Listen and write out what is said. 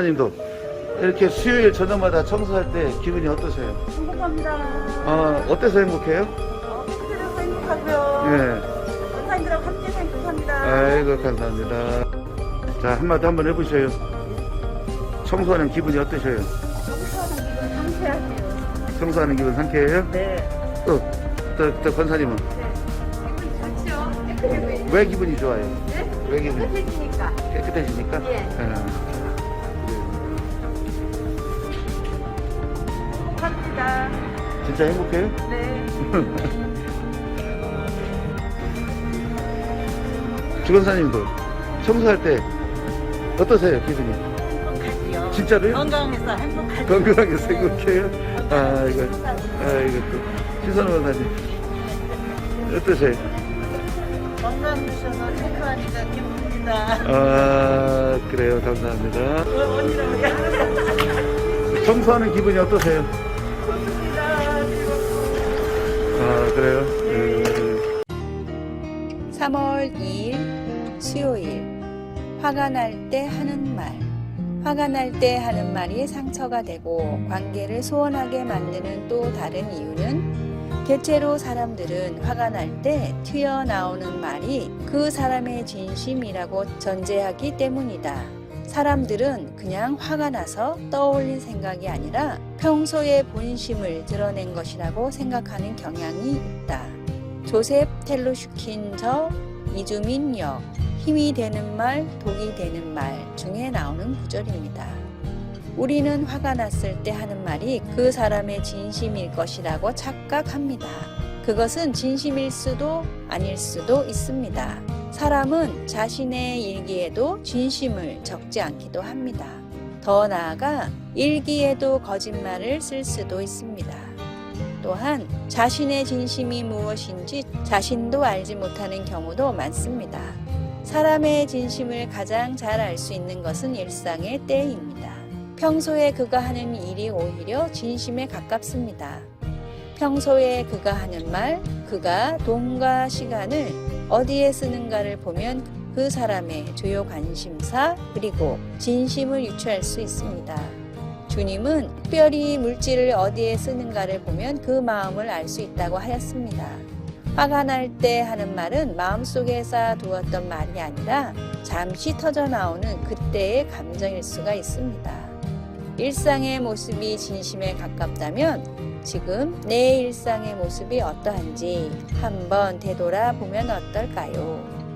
님도 이렇게 수요일 저녁마다 청소할 때 기분이 어떠세요? 행복합니다. 어, 어때서 행복해요? 어, 그들하고 행복하고요. 예. 원사님들하고 함께 행복합니다. 아이고, 감사합니다. 자, 한마디 한번 해보셔요. 청소하는 기분이 어떠셔요? 청소하는 기분 상쾌하고요. 청소하는 기분 상쾌해요? 네. 또, 또, 또 권사님은? 기분이 좋죠. 깨끗해 보이니까. 왜 기분이 좋아요? 네? 왜 기분이 깨끗해지니까. 깨끗해지니까? 예. 예. 진짜 행복해요? 네. 주권사님도 청소할 때 어떠세요, 기분이? 행복하지요. 진짜로요? 건강해서 행복하죠. 건강하게 생각해요? 아, 이거, 아, 이거 또, 시선 원사님. 어떠세요? 건강 주셔서 체크하니까 기쁩니다. 아, 그래요. 감사합니다. 청소하는 기분이 어떠세요? 그래요? 네. 3월 2일 수요일 화가 날 때 하는 말 화가 날 때 하는 말이 상처가 되고 관계를 소원하게 만드는 또 다른 이유는 대체로 사람들은 화가 날 때 튀어나오는 말이 그 사람의 진심이라고 전제하기 때문이다. 사람들은 그냥 화가 나서 떠올린 생각이 아니라 평소의 본심을 드러낸 것이라고 생각하는 경향이 있다. 조셉 텔루슈킨저 이주민 역 힘이 되는 말, 독이 되는 말 중에 나오는 구절입니다. 우리는 화가 났을 때 하는 말이 그 사람의 진심일 것이라고 착각합니다. 그것은 진심일 수도 아닐 수도 있습니다. 사람은 자신의 일기에도 진심을 적지 않기도 합니다. 더 나아가 일기에도 거짓말을 쓸 수도 있습니다. 또한 자신의 진심이 무엇인지 자신도 알지 못하는 경우도 많습니다. 사람의 진심을 가장 잘 알 수 있는 것은 일상의 때입니다. 평소에 그가 하는 일이 오히려 진심에 가깝습니다. 평소에 그가 하는 말, 그가 돈과 시간을 어디에 쓰는가를 보면 그 사람의 주요 관심사 그리고 진심을 유추할 수 있습니다. 주님은 특별히 물질을 어디에 쓰는가를 보면 그 마음을 알 수 있다고 하였습니다. 화가 날 때 하는 말은 마음속에 쌓아두었던 말이 아니라 잠시 터져 나오는 그때의 감정일 수가 있습니다. 일상의 모습이 진심에 가깝다면 지금 내 일상의 모습이 어떠한지 한번 되돌아보면 어떨까요?